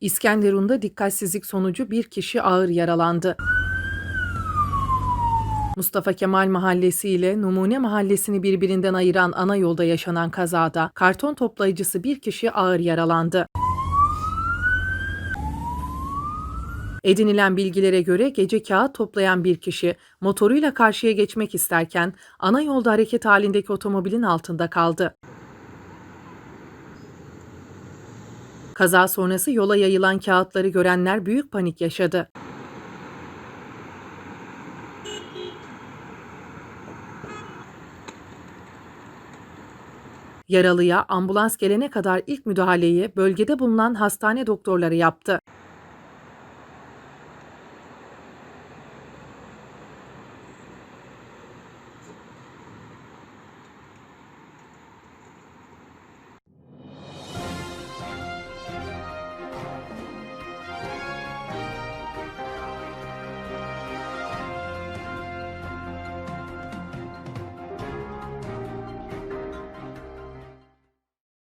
İskenderun'da dikkatsizlik sonucu bir kişi ağır yaralandı. Mustafa Kemal Mahallesi ile Numune Mahallesi'ni birbirinden ayıran ana yolda yaşanan kazada karton toplayıcısı bir kişi ağır yaralandı. Edinilen bilgilere göre gece kağıt toplayan bir kişi motoruyla karşıya geçmek isterken ana yolda hareket halindeki otomobilin altında kaldı. Kaza sonrası yola yayılan kağıtları görenler büyük panik yaşadı. Yaralıya ambulans gelene kadar ilk müdahaleyi bölgede bulunan hastane doktorları yaptı.